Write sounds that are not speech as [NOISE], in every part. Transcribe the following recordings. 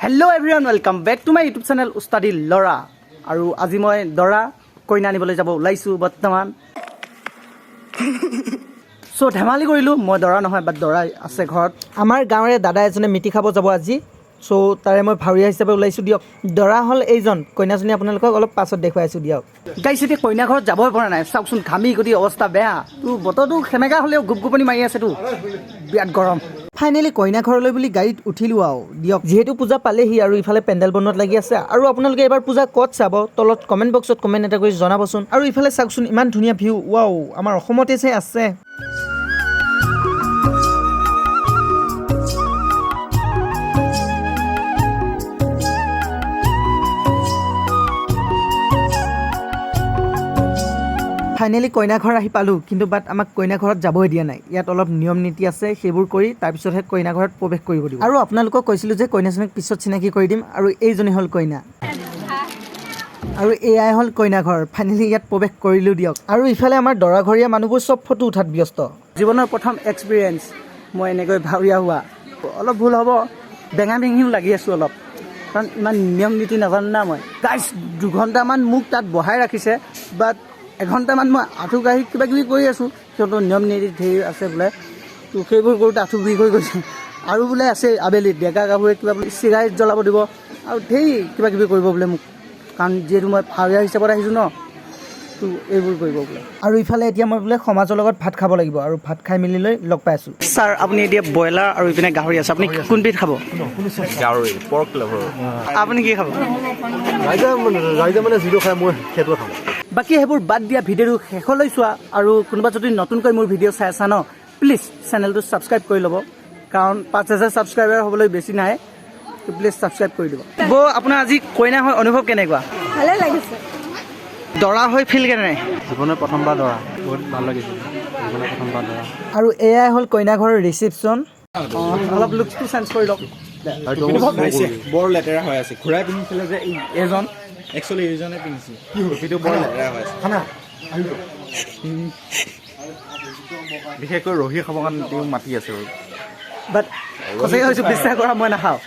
Hello' everyone welcome back to my YouTube channel উস্তাদি ল'ৰা আৰু আজি মই দৰা কইনা আনিবলৈ যাব ওলাইছোঁ বৰ্তমান। [LAUGHS] চ' ধেমালি কৰিলোঁ। মই দৰা নহয় বাট দৰা আছে ঘৰত। আমাৰ গাঁৱৰে দাদা এজনে মিতি খাব যাব আজি। চ' তাৰে মই ভাৱৰীয়া হিচাপে ওলাইছোঁ দিয়ক। দৰা হ'ল এইজন। কইনাজনী আপোনালোকক অলপ পাছত দেখুৱাইছোঁ দিয়ক। গাইছে এতিয়া কইনা ঘৰত যাবই পৰা নাই। চাওকচোন ঘামি গতি অৱস্থা বেয়া। তোৰ বতৰটো সেমেকা হ'লেও গোপ গোপনি মাৰি আছেতো বিৰাট গৰম। ফাইনেলি কইনা ঘৰলৈ বুলি গাড়ীত উঠিলোঁ আৰু। দিয়ক। যিহেতু পূজা পালেহি আৰু ইফালে পেণ্ডেল বনোৱাত লাগি আছে। আৰু আপোনালোকে এবাৰ পূজা ক'ত চাব? তলত কমেণ্ট বক্সত কমেণ্ট এটা কৰি জনাবচোন। আৰু ইফালে চাওকচোন ইমান ধুনীয়া ভিউ ৱাও আমাৰ অসমতে যে আছে। ফাইনেলি কইনা ঘৰ আহি পালোঁ কিন্তু বাট আমাক কইনা ঘৰত যাবই দিয়া নাই। ইয়াত অলপ নিয়ম নীতি আছে সেইবোৰ কৰি তাৰপিছতহে কইনা ঘৰত প্ৰৱেশ কৰিব দিব আৰু আপোনালোকক কৈছিলোঁ যে কইনাজনীক পিছত চিনাকি কৰি দিম আৰু এইজনী হ'ল কইনা। আৰু এয়াই হ'ল কইনা ঘৰ ফাইনেলি ইয়াত প্ৰৱেশ কৰিলোঁ দিয়ক। আৰু ইফালে আমাৰ দৰাঘৰীয়া মানুহবোৰ চব ফটো উঠাত ব্যস্ত। জীৱনৰ প্ৰথম এক্সপিৰিয়েঞ্চ মই এনেকৈ ভাৱৰীয়া হোৱা। অলপ ভুল হ'ব বেঙা বেঙিও লাগি আছোঁ অলপ। কাৰণ ইমান নিয়ম নীতি নাজানো না মই। গাইছ দুঘণ্টামান মোক তাত বহাই ৰাখিছে বাট এঘণ্টামান মই আঁঠু কাঢ়ি কিবা কিবি কৰি আছোঁ। সিহঁতৰ নিয়ম নীতি ধেৰ আছে বোলে। তো সেইবোৰ কৰোঁতে আঁঠু বিষ হৈ গৈছে। আৰু বোলে আছে আবেলি ডেকা গাভৰুৱে কিবা বোলে চিগাৰেট জ্বলাব দিব। আৰু ধেৰ কিবা কিবি কৰিব বোলে মোক। কাৰণ যিহেতু মই ভাৱৰীয়া হিচাপত আহিছোঁ ন তো এইবোৰ কৰিব বোলে। আৰু ইফালে এতিয়া মই বোলে সমাজৰ লগত ভাত খাব লাগিব আৰু ভাত খাই মেলি লৈ লগ পাই আছোঁ। ছাৰ আপুনি এতিয়া ব্ৰইলাৰ আৰু ইপিনে গাহৰি আছে। আপুনি কোনবিধ খাব? গাহৰি পৰ্ক ফ্লেভাৰ আপুনি কি খাব? ৰাইজে মানে ৰাইজে মানে যিটো খায় মই সেইটোৱে খাওঁ বাকী সেইবোৰ বাদ দিয়া ভিডিঅ'টো শেষলৈ চোৱা আৰু কোনোবা যদি নতুনকৈ মোৰ ভিডিঅ' চাই আছা ন প্লিজ চেনেলটো ছাবস্ক্ৰাইব কৰি ল'ব। কাৰণ পাঁচ হাজাৰ ছাবস্ক্ৰাইবাৰ হ'বলৈ বেছি নাই প্লিজ ছাবস্ক্ৰাইব কৰি দিব। বৌ আপোনাৰ আজি কইনা হৈ অনুভৱ কেনেকুৱা? ভালে লাগিছে। দৰা হৈ ফিল কেনে? জীৱনৰ প্ৰথমবাৰ দৰা। বহুত ভাল লাগিছে জীৱনৰ প্ৰথমবাৰ দৰা। আৰু এয়াই হ'ল কইনা ঘৰৰ ৰিচিপশ্যন অলপ লুকছটো চেঞ্জ কৰি লওক। আৰু বৰ লেতেৰা হৈ আছে। ঘূৰাই পিন্ধিছিলে যে এজন একচুৱেলি এইজনে পিন্ধিছিল। কি হ'ল? সেইটো বৰ লেতেৰা হৈ আছে। খানা? বিশেষকৈ ৰহি খাবৰ কাৰণে তেওঁ মাতি আছে। আৰু বাট সঁচাকৈ কৈছোঁ বিশ্বাস কৰা মই নাখাওঁ।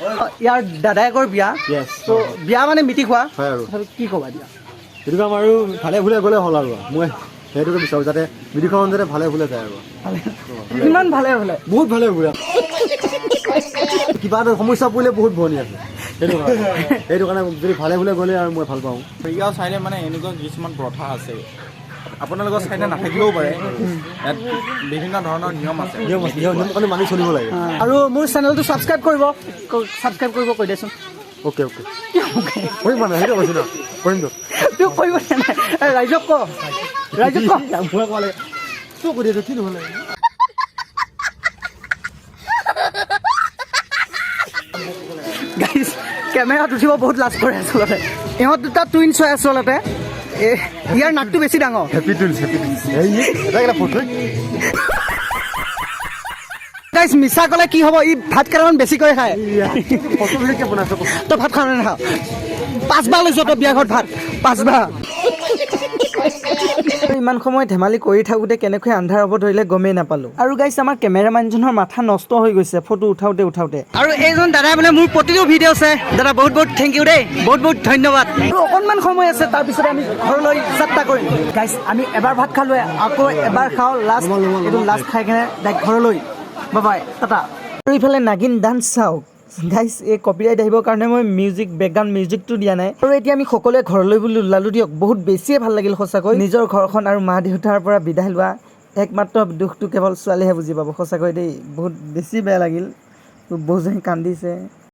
ইয়াৰ দাদায়েকৰ বিয়া. ত' বিয়া মানে মিতি খোৱা কি ক'বা দিয়া সেইটো কাম আৰু ভালে ভুলে গ'লে হ'ল আৰু। মই সেইটোকে বিচাৰোঁ যাতে বিদেশখন যাতে ভালে ভুলে যায় আৰু। ইমান ভালে হ'লে বহুত ভালে ভুলে। কিবা এটা সমস্যা পৰিলে বহুত ভৰণি আছে। সেইটো কাৰণে। সেইটো কাৰণে যদি ভালে ভুলে গ'লে আৰু মই ভালো পাওঁ। ইয়াৰ চাইডে মানে এনেকুৱা কিছুমান প্ৰথা আছে। আপোনালোকৰ চাইডে নাথাকিবও পাৰে। ইয়াত বিভিন্ন ধৰণৰ নিয়ম আছে। নিয়ম আছে। নিয়ম মানি চলিব লাগে। আৰু মোৰ চেনেলটো ছাবস্ক্ৰাইব কৰিব। ছাবস্ক্ৰাইব কৰিব কৈ দেচোন। Okay okay. কৰিম মানে সেইটো কৈছোঁ ন। কৰিম কৰিব ৰাইজক ক ৰাইজক কৈ নহ'লে কেমেৰাত উঠিব বহুত লাজ কৰে আচলতে ইহঁত দুটা টুইনছ হয় আচলতে ইয়াৰ নাকটো বেছি ডাঙৰ happy twins happy twins guys মিছা ক'লে কি হ'ব ই ভাত কেইটামান বেছিকৈ খায় তই ভাত খাৱ নে নাখাৱ পাঁচবাৰ লৈছ তই বিয়া ঘৰত ভাত। পাঁচবাৰ ইমান সময় ধেমালি কৰি থাকোঁতে কেনেকৈ আন্ধাৰ হ'ব ধৰিলে গমেই নাপালোঁ। আৰু গাইছ আমাৰ কেমেৰামেনজনৰ মাথা নষ্ট হৈ গৈছে ফটো উঠাওঁতে উঠাওঁতে। আৰু এইজন দাদাই বোলে মোৰ প্ৰতিটো ভিডিঅ' চাই দাদা বহুত বহুত থেংক ইউ দেই বহুত বহুত ধন্যবাদ। আৰু অকণমান সময় আছে তাৰপিছতে আমি ঘৰলৈ যাত্ৰা কৰিম। গাইছ আমি এবাৰ ভাত খালোঁ আকৌ এবাৰ খাওঁ লাষ্ট এইটো লাষ্ট খাই কেনে ডাইৰেক্ট ঘৰলৈ। বাবাই টাটা। আৰু ইফালে নাগিন ডান্স চাওক। গাইছ এই কপিৰাইট আহিবৰ কাৰণে মই মিউজিক বেকগ্ৰাউণ্ড মিউজিকটো দিয়া নাই। আৰু এতিয়া আমি সকলোৱে ঘৰলৈ বুলি ওলালোঁ দিয়ক। বহুত বেছিয়ে ভাল লাগিল সঁচাকৈ। নিজৰ ঘৰখন আৰু মা দেউতাৰ পৰা বিদায় লোৱা একমাত্ৰ দুখটো কেৱল ছোৱালীহে বুজি পাব। সঁচাকৈ দেই বহুত বেছি বেয়া লাগিল। বহুজনী কান্দিছে।